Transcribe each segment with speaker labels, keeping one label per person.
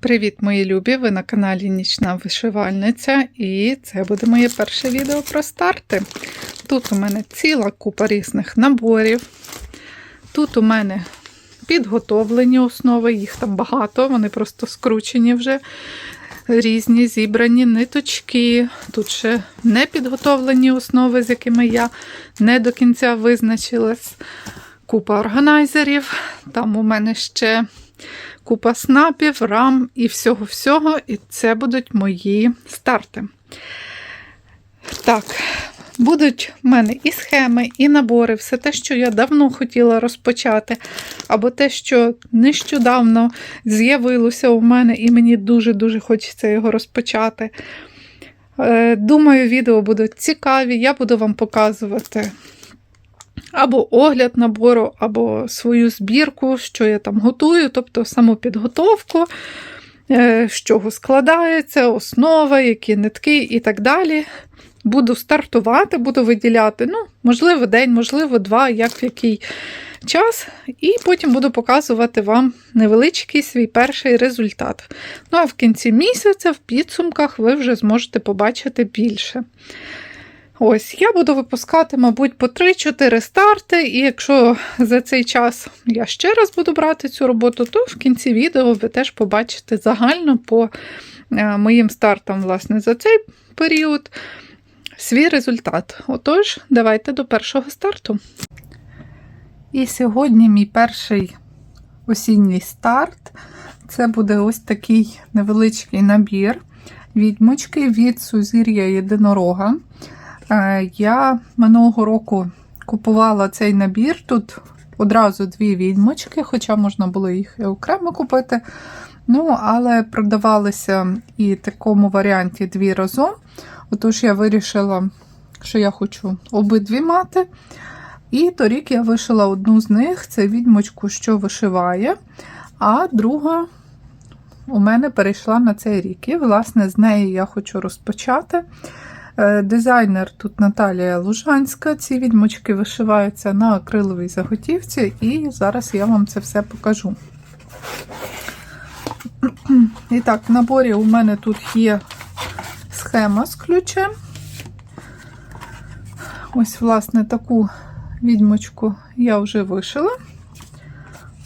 Speaker 1: Привіт, мої любі! Ви на каналі Нічна Вишивальниця, і це буде моє перше відео про старти. Тут у мене ціла купа різних наборів. Тут у мене підготовлені основи, їх там багато, вони просто скручені вже. Різні зібрані ниточки. Тут ще не підготовлені основи, з якими я не до кінця визначилась. Купа органайзерів. Там у мене ще купа снапів, рам і всього-всього. І це будуть мої старти. Так, будуть в мене і схеми, і набори, все те, що я давно хотіла розпочати, або те, що нещодавно з'явилося у мене, і мені дуже-дуже хочеться його розпочати. Е, Думаю, відео будуть цікаві. Я буду вам показувати або огляд набору, або свою збірку, що я там готую, тобто саму підготовку, е, з чого складається, основа, які нитки і так далі. Буду стартувати, буду виділяти, ну, можливо, день, можливо, два, як в який час, і потім буду показувати вам невеличкий свій перший результат. Ну, а в кінці місяця, в підсумках, ви вже зможете побачити більше. Ось, я буду випускати, мабуть, по 3-4 старти, і якщо за цей час я ще раз буду брати цю роботу, то в кінці відео ви теж побачите загально по е, моїм стартам, власне, за цей період свій результат. Отож, давайте до першого старту. І сьогодні мій перший осінній старт це буде ось такий невеличкий набір відьмочки від Сузір'я Єдинорога. Е, Я минулого року купувала цей набір. Тут одразу дві відьмочки, хоча можна було їх і окремо купити. Ну, але продавалися і в такому варіанті дві разом. Отож, я вирішила, що я хочу обидві мати. І торік я вишила одну з них це відьмочку, що вишиває, а друга у мене перейшла на цей рік. І, власне, з неї я хочу розпочати. Е, Дизайнер тут Наталія Лужанська. Ці відьмочки вишиваються на акриловій заготівці, і зараз я вам це все покажу. І так, в наборі у мене тут є схема з ключем. Ось, власне, таку відьмочку я вже вишила.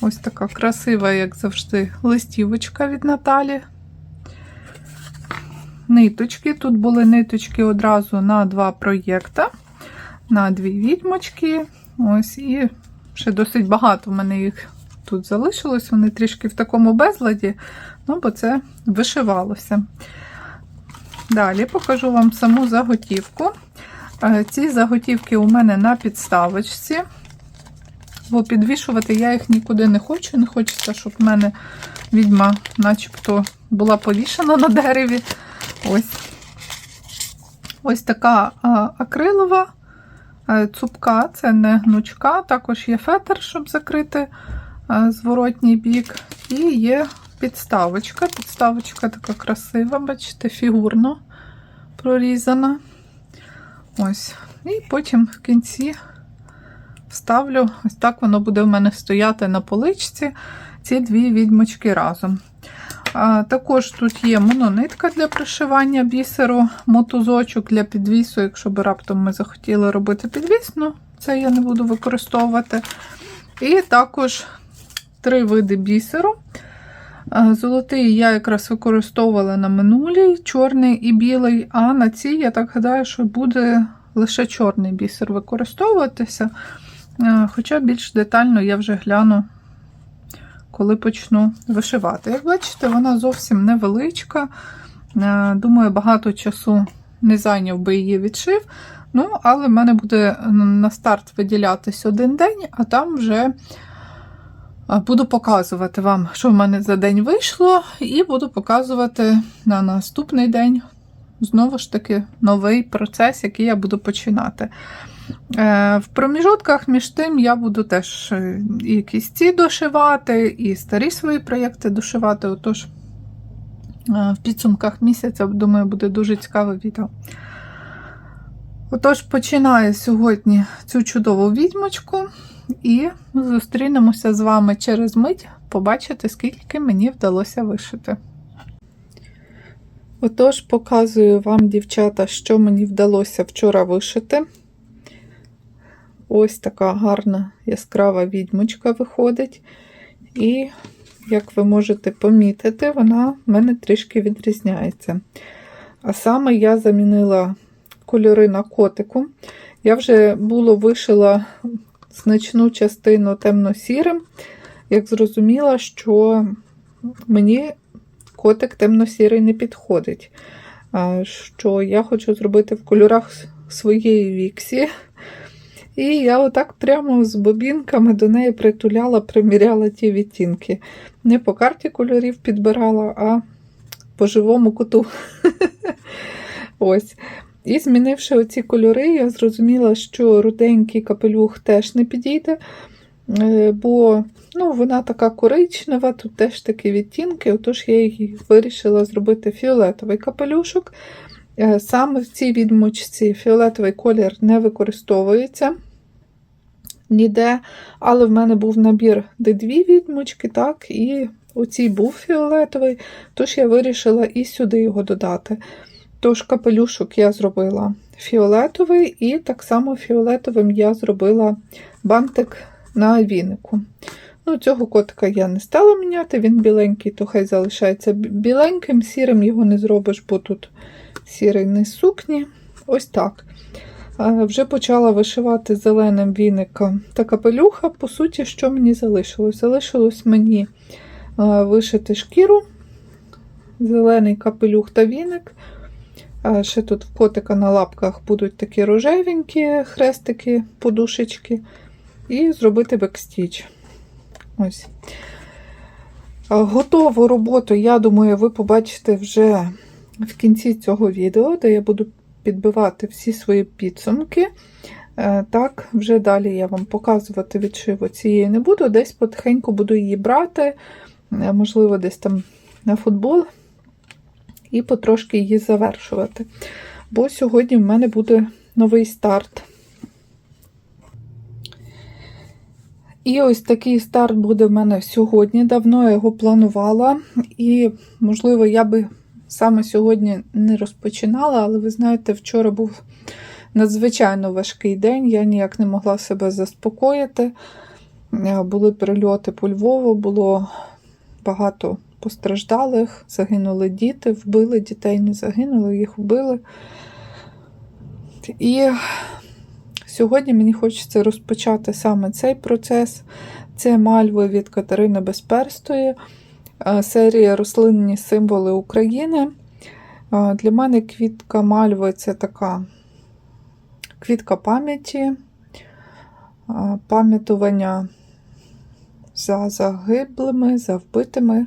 Speaker 1: Ось така красива, як завжди, листівочка від Наталі. Ниточки. Тут були ниточки одразу на два проєкта, на дві відьмочки. Ось, і ще досить багато в мене їх тут залишилось. Вони трішки в такому безладі, ну, бо це вишивалося. Далі покажу вам саму заготівку. Е, Ці заготівки у мене на підставочці, бо підвішувати я їх нікуди не хочу. Не хочеться, щоб в мене відьма начебто була повішена на дереві. Ось ось така акрилова а, цупка, це не гнучка, також є фетр, щоб закрити а, зворотній бік. І є підставочка. Підставочка така красива, бачите, фігурно прорізана. Ось. І потім в кінці вставлю, ось так воно буде в мене стояти на поличці, ці дві відьмочки разом. Також тут є мононитка для пришивання бісеру, мотузочок для підвісу, якщо б раптом ми захотіли робити підвіс, ну це я не буду використовувати. І також три види бісеру. Золотий я якраз використовувала на минулій, чорний і білий, а на цій, я так гадаю, що буде лише чорний бісер використовуватися. Хоча більш детально я вже гляну коли почну вишивати. Як бачите, вона зовсім невеличка. Е, Думаю, багато часу не зайняв би її відшив. Ну, але в мене буде на старт виділятись один день, а там вже е, буду показувати вам, що в мене за день вийшло, і буду показувати на наступний день знову ж таки новий процес, який я буду починати. Е, В проміжутках між тим я буду теж е, і якісь ці дошивати, і старі свої проєкти дошивати. Отож, е, в підсумках місяця, думаю, буде дуже цікаве відео. Отож, починаю сьогодні цю чудову відьмочку, і зустрінемося з вами через мить, побачити, скільки мені вдалося вишити. Отож, показую вам, дівчата, що мені вдалося вчора вишити. Ось така гарна яскрава відьмочка виходить. І, як ви можете помітити, вона в мене трішки відрізняється. А саме я замінила кольори на котику. Я вже було вишила значну частину темно-сірим, як зрозуміла, що мені котик темно-сірий не підходить. Що я хочу зробити в кольорах своєї віксі. І я отак прямо з бобінками до неї притуляла, приміряла ті відтінки. Не по карті кольорів підбирала, а по живому куту. Ось. І змінивши оці кольори, я зрозуміла, що руденький капелюх теж не підійде, е, бо ну, вона така коричнева, тут теж такі відтінки, отож я її вирішила зробити фіолетовий капелюшок. Е, Саме в цій відмочці фіолетовий колір не використовується ніде, але в мене був набір, де дві відмочки, так, і оцій був фіолетовий, тож я вирішила і сюди його додати. Тож капелюшок я зробила фіолетовий, і так само фіолетовим я зробила бантик на вінику. Ну, Цього котика я не стала міняти, він біленький, то хай залишається біленьким, сірим його не зробиш, бо тут сірий не сукні. Ось так. Вже почала вишивати зеленим віником та капелюха. По суті, що мені залишилось? Залишилось мені вишити шкіру, зелений капелюх та віник. Ще тут в котика на лапках будуть такі рожевенькі хрестики, подушечки, і зробити бекстіч. Ось. Готову роботу, я думаю, ви побачите вже в кінці цього відео, де я буду підбивати всі свої підсумки. Е, так, вже далі я вам показувати відшиву цієї не буду, десь потихеньку буду її брати, е, можливо, десь там на футбол, і потрошки її завершувати. Бо сьогодні в мене буде новий старт. І ось такий старт буде в мене сьогодні. Давно я його планувала, і, можливо, я би саме сьогодні не розпочинала, але ви знаєте, вчора був надзвичайно важкий день, я ніяк не могла себе заспокоїти. Е, були прильоти по Львову, було багато постраждалих, загинули діти, вбили дітей, не загинули, їх вбили. І сьогодні мені хочеться розпочати саме цей процес. Це мальви від Катерини Безперстої. Е, серія рослинні символи України. Е, для мене квітка мальви це така квітка пам'яті, е, пам'ятування за загиблими, за вбитими.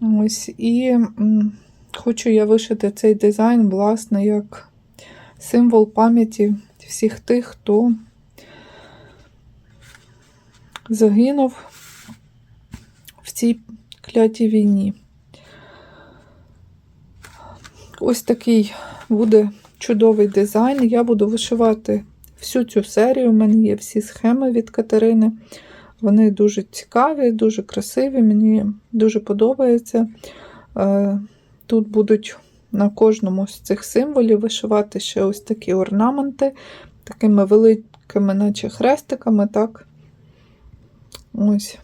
Speaker 1: Ось, І хочу я вишити цей дизайн, власне, як символ пам'яті всіх тих, хто загинув в цій клятій війні. Ось такий буде чудовий дизайн. Я буду вишивати всю цю серію. У мене є всі схеми від Катерини. Вони дуже цікаві, дуже красиві, мені дуже подобається. Е, тут будуть на кожному з цих символів вишивати ще ось такі орнаменти, такими великими, наче хрестиками. так. Ось.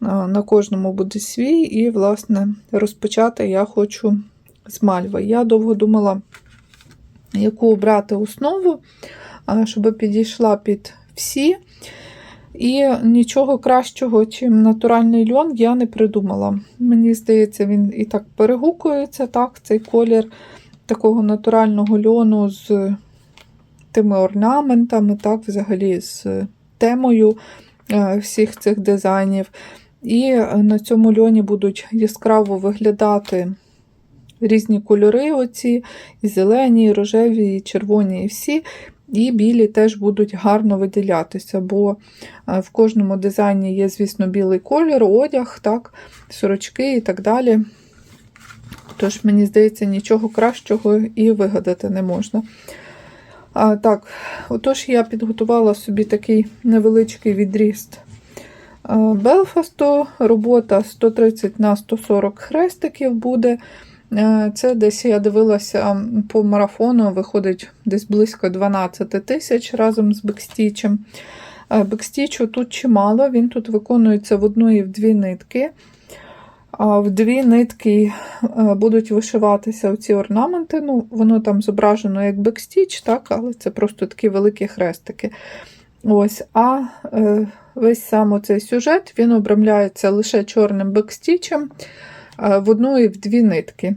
Speaker 1: На кожному буде свій, і, власне, розпочати я хочу з мальви. Я довго думала, яку обрати основу, щоб підійшла під всі. І нічого кращого, чим натуральний льон, я не придумала. Мені здається, він і так перегукується, так, цей колір такого натурального льону з тими орнаментами, так, взагалі з темою всіх цих дизайнів. І на цьому льоні будуть яскраво виглядати різні кольори, оці, і зелені, і рожеві, і червоні, і всі. І білі теж будуть гарно виділятися, бо в кожному дизайні є, звісно, білий колір, одяг, так, сорочки і так далі. Тож, мені здається, нічого кращого і вигадати не можна. А, Так, отож, я підготувала собі такий невеличкий відріст Белфасту. Робота 130 на 140 хрестиків буде. Е, Це десь я дивилася по марафону, виходить десь близько 12 тисяч разом з бекстічем. Е, Бекстічу тут чимало, він тут виконується в одну і в дві нитки. В дві нитки е, будуть вишиватися ці орнаменти. Ну, воно там зображено як бекстіч, так, але це просто такі великі хрестики. Ось, А весь сам цей сюжет він обрамляється лише чорним бекстічем в одну і в дві нитки.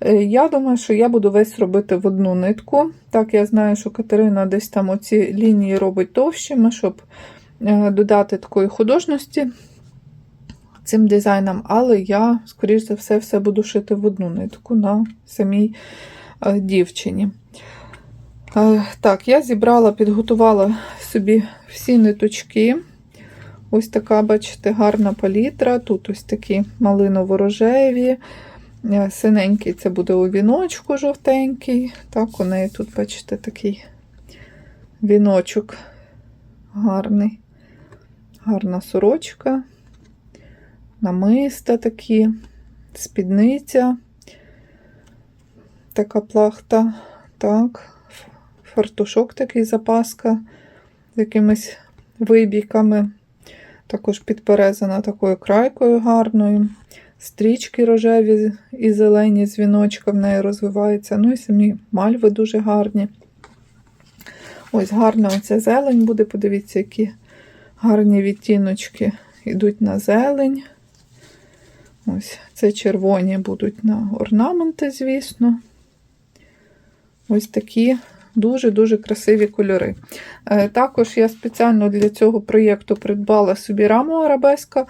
Speaker 1: Е, Я думаю, що я буду весь робити в одну нитку. Так, я знаю, що Катерина десь там оці лінії робить товщими, щоб е, додати такої художності цим дизайном, але я, скоріш за все, все буду шити в одну нитку на самій е, дівчині. Е, Так, я зібрала, підготувала собі всі ниточки. Ось така, бачите, гарна палітра. Тут ось такі малиново-рожеві. Е, Синенький це буде у віночку жовтенький. Так, у неї тут, бачите, такий віночок гарний. Гарна сорочка, намиста такі, спідниця, така плахта, так, фартушок такий запаска з якимись вибійками. Також підперезана такою крайкою гарною. Стрічки рожеві і зелені з віночка в неї розвиваються. Ну і самі мальви дуже гарні. Ось гарна оця зелень буде. Подивіться, які гарні відтіночки йдуть на зелень. Ось це червоні будуть на орнаменти, звісно. Ось такі дуже-дуже красиві кольори. Е, Також я спеціально для цього проєкту придбала собі раму арабеска.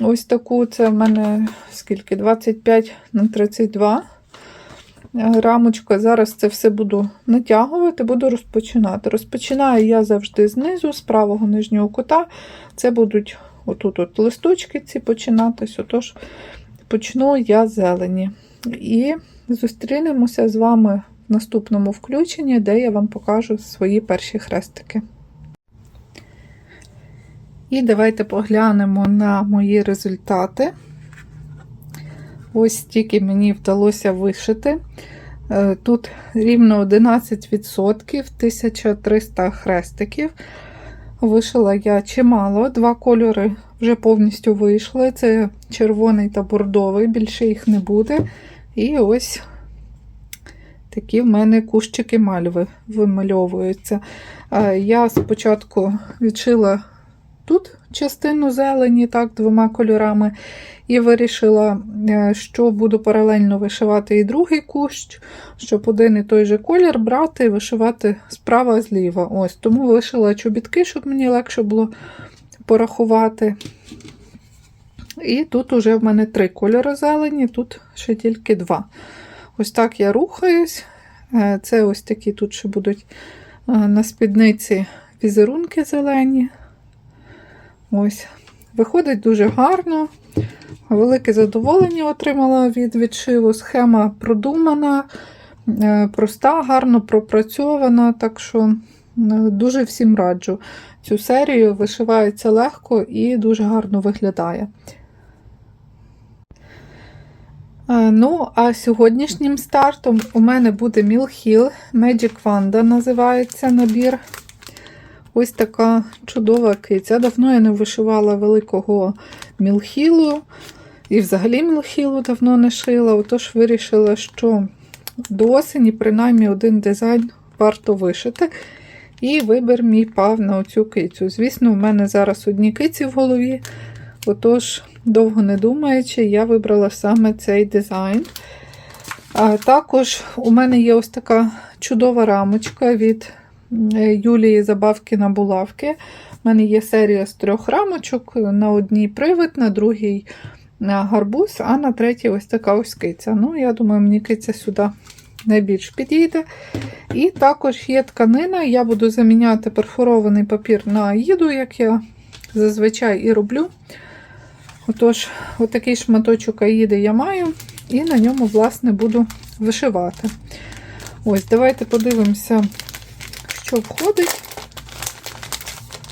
Speaker 1: Ось таку, це в мене скільки? 25 на 32 е, рамочка. Зараз це все буду натягувати, буду розпочинати. Розпочинаю я завжди знизу, з правого нижнього кута. Це будуть отут от листочки ці починатись. Отож, почну я зелені. І зустрінемося з вами наступному включенні, де я вам покажу свої перші хрестики. І давайте поглянемо на мої результати. Ось стільки мені вдалося вишити. Е, Тут рівно 11%, 1300 хрестиків. Вишила я чимало, два кольори вже повністю вийшли. Це червоний та бордовий, більше їх не буде. І ось такі в мене кущики мальви вимальовуються. Я спочатку відшила тут частину зелені, так, двома кольорами, і вирішила, е, що буду паралельно вишивати і другий кущ, щоб один і той же колір брати і вишивати справа зліва. Ось, Тому вишила чобітки, щоб мені легше було порахувати. І тут уже в мене три кольори зелені, тут ще тільки два. Ось так я рухаюсь. Е, Це ось такі тут ще будуть е, на спідниці візерунки зелені. Ось. Виходить дуже гарно. Велике задоволення отримала від відшиву. Схема продумана, е, проста, гарно пропрацьована. Так що дуже всім раджу. Цю серію вишивається легко і дуже гарно виглядає. Е, Ну, а сьогоднішнім стартом у мене буде Hill Magic Wanda називається набір. Ось така чудова киця. Давно я не вишивала великого мілхілу. І взагалі мілхілу давно не шила. Отож вирішила, що до осені, принаймні, один дизайн варто вишити. І вибір мій пав на оцю кицю. Звісно, в мене зараз одні киці в голові. Отож, довго не думаючи, я вибрала саме цей дизайн. Також у мене є ось така чудова рамочка від Юлії Забавки на булавки. У мене є серія з трьох рамочок. На одній привид, на другій гарбуз, а на третій ось така ось киця. Ну, я думаю, мені киця сюди найбільш підійде. І також є тканина. Я буду заміняти перфорований папір на їду, як я зазвичай і роблю. Отож, отакий шматочок аїди я маю, і на ньому, власне, буду вишивати. Ось, давайте подивимося, що входить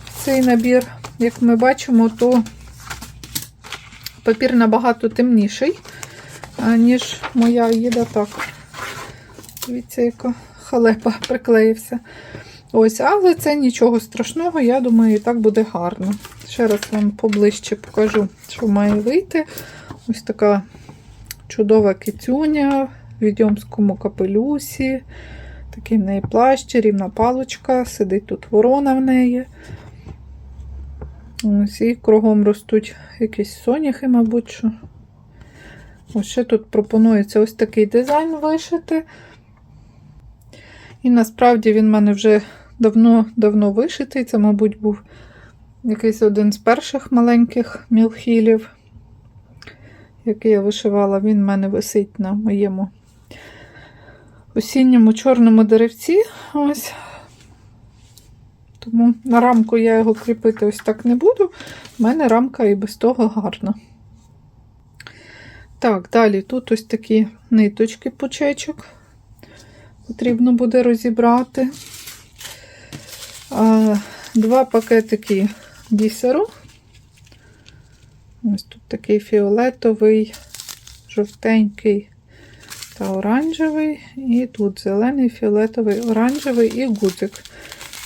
Speaker 1: в цей набір. Як ми бачимо, то папір набагато темніший. ніж моя їда так. Дивіться, яка халепа приклеївся. Ось, але це нічого страшного, я думаю, і так буде гарно. Ще раз вам поближче покажу, що має вийти. Ось така чудова кицюня в відьомському капелюсі. Такий в неї плащ, рівна палочка, сидить тут ворона в неї. Ось і кругом ростуть якісь соняхи, мабуть. що. Ось ще тут пропонується ось такий дизайн вишити. І насправді він в мене вже давно-давно вишитий. Це, мабуть, був якийсь один з перших маленьких мілхілів, який я вишивала. Він в мене висить на моєму осінньому чорному деревці. Ось. Тому на рамку я його кріпити ось так не буду. У мене рамка і без того гарна. Так, далі тут ось такі ниточки пучечок. Потрібно буде розібрати. Два пакетики бісеру. Ось тут такий фіолетовий, жовтенький та оранжевий. І тут зелений, фіолетовий, оранжевий і гудзик.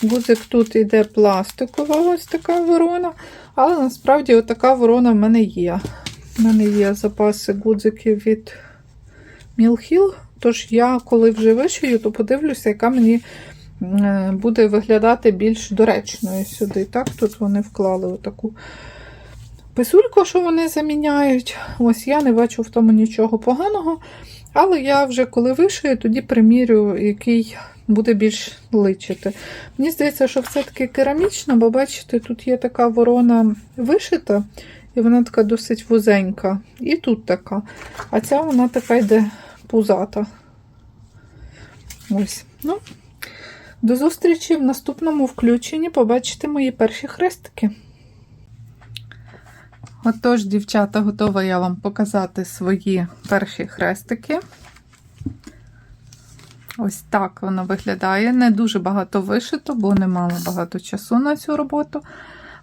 Speaker 1: Гудзик тут йде пластикова, ось така ворона, але насправді отака ворона в мене є. У мене є запаси гудзиків від Мілхіл. Тож я, коли вже вишию, то подивлюся, яка мені буде виглядати більш доречною сюди. Так, тут вони вклали отаку писульку, що вони заміняють. Ось я не бачу в тому нічого поганого. Але я вже коли вишию, тоді примірю, який буде більш личити. Мені здається, що все-таки керамічна, бо бачите, тут є така ворона вишита, і вона така досить вузенька. І тут така. А ця вона така йде пузата. Ось. Ну, До зустрічі в наступному включенні побачите мої перші хрестики. Отож, дівчата, готова я вам показати свої перші хрестики. Ось так вона виглядає. Не дуже багато вишито, бо не мала багато часу на цю роботу.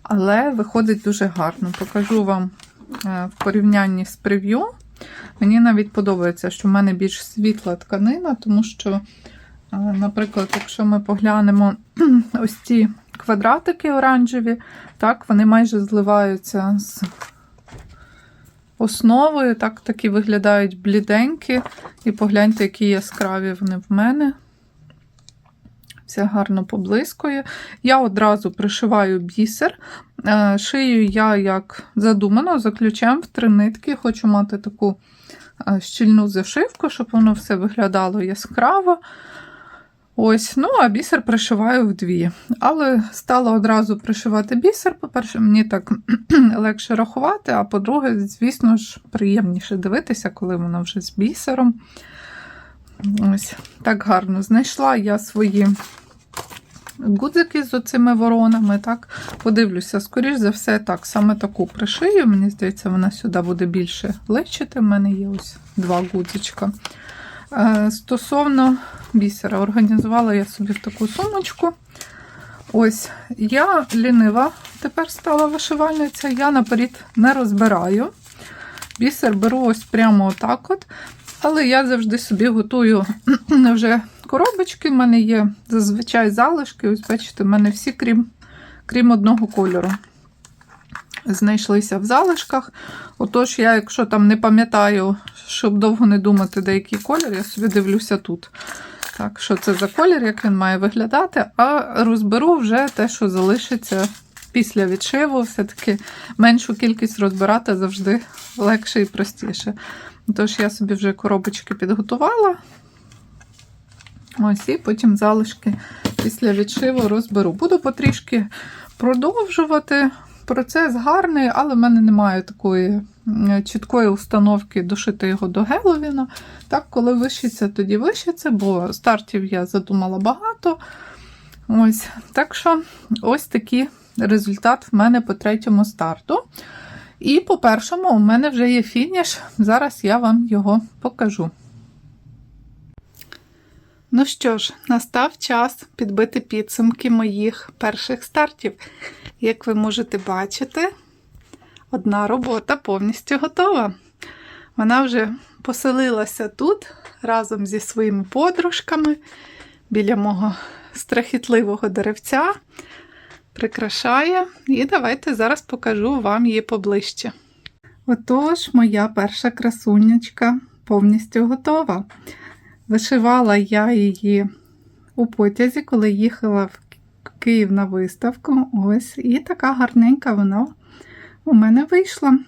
Speaker 1: Але виходить дуже гарно. Покажу вам е, в порівнянні з прев'ю. Мені навіть подобається, що в мене більш світла тканина, тому що, наприклад, якщо ми поглянемо ось ці квадратики оранжеві, так, вони майже зливаються з основою. Так, такі виглядають бліденькі. І погляньте, які яскраві вони в мене. Все гарно поблискує. Я одразу пришиваю бісер. Е, Шию я, як задумано, за ключем в три нитки. Хочу мати таку е, щільну зашивку, щоб воно все виглядало яскраво. Ось, ну, а бісер пришиваю вдві. Але стала одразу пришивати бісер. По-перше, мені так легше рахувати, а по-друге, звісно ж, приємніше дивитися, коли воно вже з бісером. Ось, так гарно знайшла я свої гудзики з оцими воронами. так, Подивлюся, скоріш за все, так, саме таку пришию. Мені здається, вона сюди буде більше легчити. У мене є ось два гудзичка. Е, Стосовно бісера, організувала я собі таку сумочку. Ось, я лінива тепер стала вишивальниця, я наперед не розбираю. Бісер беру ось прямо отак от. Але я завжди собі готую вже коробочки. В мене є зазвичай залишки. Ось, бачите, в мене всі, крім, крім одного кольору. Знайшлися в залишках. Отож, я, якщо там не пам'ятаю, щоб довго не думати, деякий колір, я собі дивлюся тут. Так, що це за колір, як він має виглядати, а розберу вже те, що залишиться після відшиву. Все-таки меншу кількість розбирати завжди легше і простіше. Тож, я собі вже коробочки підготувала. Ось, і потім залишки після відшиву розберу. Буду потрішки продовжувати. Процес гарний, але в мене немає такої чіткої установки дошити його до Геловіна. Так, коли вишиться, тоді вишиться, бо стартів я задумала багато. Ось, Так що, ось такий результат в мене по третьому старту. І по першому у мене вже є фініш. Зараз я вам його покажу. Ну що ж, настав час підбити підсумки моїх перших стартів. Як ви можете бачити, одна робота повністю готова. Вона вже поселилася тут разом зі своїми подружками біля мого страхітливого деревця. Прикрашає. І давайте зараз покажу вам її поближче. Отож, моя перша красунечка повністю готова. Вишивала я її у потязі, коли їхала в Київ на виставку. Ось, і така гарненька вона у мене вийшла.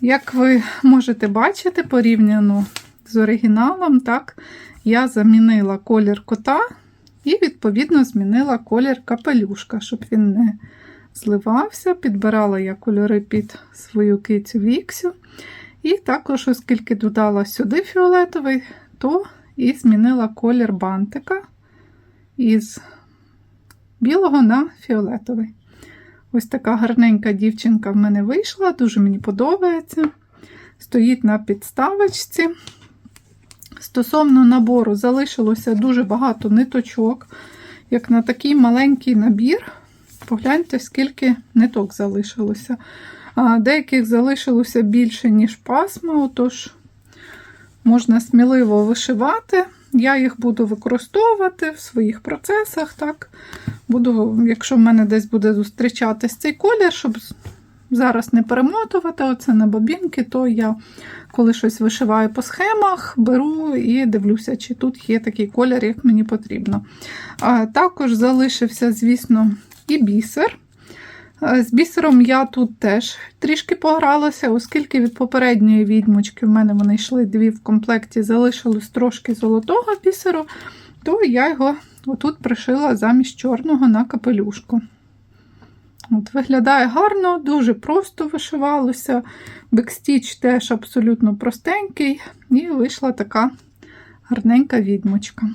Speaker 1: Як ви можете бачити, порівняно з оригіналом, так, я замінила колір кота і, відповідно, змінила колір капелюшка, щоб він не зливався. Підбирала я кольори під свою кицю Віксю. І також, оскільки додала сюди фіолетовий, то і змінила колір бантика із білого на фіолетовий. Ось така гарненька дівчинка в мене вийшла, дуже мені подобається. Стоїть на підставочці. Стосовно набору, залишилося дуже багато ниточок. Як на такий маленький набір, погляньте, скільки ниток залишилося. А Деяких залишилося більше, ніж пасма, отож можна сміливо вишивати. Я їх буду використовувати в своїх процесах. так. Буду, Якщо в мене десь буде зустрічатись цей колір, щоб зараз не перемотувати оце на бобінки, то я, коли щось вишиваю по схемах, беру і дивлюся, чи тут є такий колір, як мені потрібно. А Також залишився, звісно, і бісер. З бісером я тут теж трішки погралася, оскільки від попередньої відьмочки в мене вони йшли дві в комплекті, залишилось трошки золотого бісеру, то я його отут пришила замість чорного на капелюшку. От, Виглядає гарно, дуже просто вишивалося. Бекстіч теж абсолютно простенький, і вийшла така гарненька відьмочка.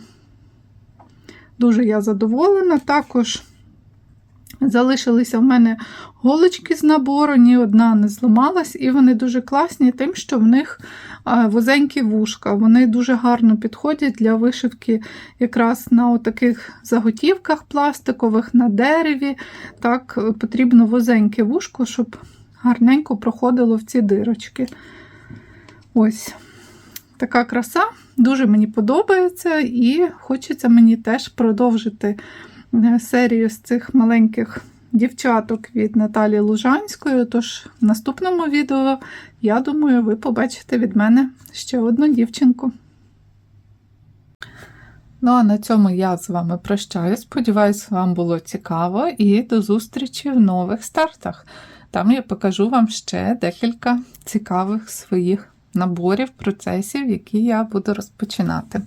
Speaker 1: Дуже я задоволена. Також залишилися в мене голочки з набору, ні одна не зламалась, і вони дуже класні, тим, що в них вузенькі вушка. Вони дуже гарно підходять для вишивки якраз на таких заготівках пластикових, на дереві. Так, Потрібно вузеньке вушко, щоб гарненько проходило в ці дирочки. Ось така краса, дуже мені подобається, і хочеться мені теж продовжити серію з цих маленьких дівчаток від Наталі Лужанської. Тож в наступному відео, я думаю, ви побачите від мене ще одну дівчинку. Ну, а на цьому я з вами прощаюсь. Сподіваюсь, вам було цікаво і до зустрічі в нових стартах. Там я покажу вам ще декілька цікавих своїх наборів, процесів, які я буду розпочинати.